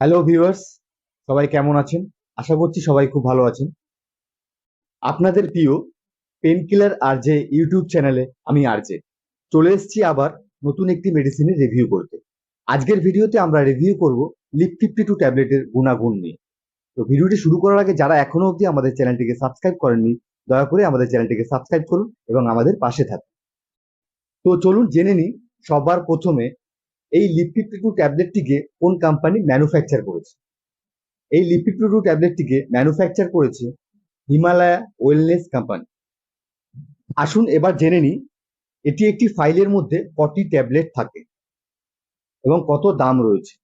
Hello viewers সবাই কেমন আছেন? আশা করছি সবাই খুব ভালো আছেন। আপনাদের প্রিয় পেনকিলার আর যে ইউটিউব চ্যানেলে আমি আরজে চলে এসেছি আবার নতুন একটি মেডিসিনের রিভিউ করতে। আজকের ভিডিওতে আমরা রিভিউ করব লিপ ফিফটি টু ট্যাবলেটের গুণাগুণ নিয়ে। তো ভিডিওটি শুরু করার আগে যারা এখনও অবধি আমাদের চ্যানেলটিকে সাবস্ক্রাইব করেননি, দয়া করে আমাদের চ্যানেলটিকে সাবস্ক্রাইব করুন এবং আমাদের পাশে থাকুন। তো চলুন জেনে নিই সবার প্রথমে এই লিপ ফিফটি টু ট্যাবলেটটিকে কোন কোম্পানি ম্যানুফ্যাকচার করেছে? এই লিপ ফিফটি টু ট্যাবলেটটিকে ম্যানুফ্যাকচার করেছে হিমালয়া ওয়েলনেস কোম্পানি আসুন এবার জেনে নিই, এটি একটি ফাইলের মধ্যে কটি ট্যাবলেট থাকে এবং কত দাম রয়েছে।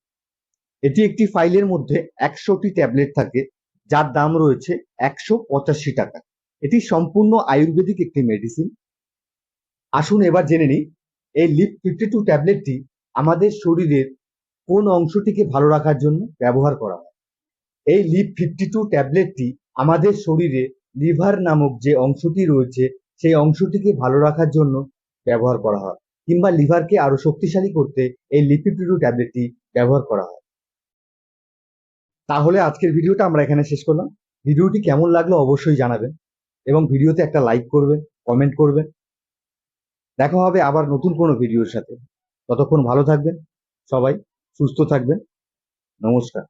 এটি একটি ফাইলের মধ্যে একশোটি ট্যাবলেট থাকে, যার দাম রয়েছে একশো পঁচাশি টাকা। এটি সম্পূর্ণ আয়ুর্বেদিক একটি মেডিসিন আসুন এবার জেনে নিই, এই লিপ ফিফটি টু ট্যাবলেটটি আমাদের শরীরের কোন অংশটিকে ভালো রাখার জন্য ব্যবহার করা হয়। এই লিপ ফিফটি টু ট্যাবলেটটি আমাদের শরীরে লিভার নামক যে অংশটি রয়েছে, সেই অংশটিকে ভালো রাখার জন্য ব্যবহার করা হয়, কিংবা লিভারকে আরও শক্তিশালী করতে এই লিপ ফিফটি টু ট্যাবলেটটি ব্যবহার করা হয়। তাহলে আজকের ভিডিওটা আমরা এখানে শেষ করলাম। ভিডিওটি কেমন লাগল অবশ্যই জানাবেন এবং ভিডিওতে একটা লাইক করবেন, কমেন্ট করবেন। দেখা হবে আবার নতুন কোনো ভিডিওর সাথে। ততক্ষণ ভালো থাকবেন সবাই সুস্থ থাকবেন। নমস্কার।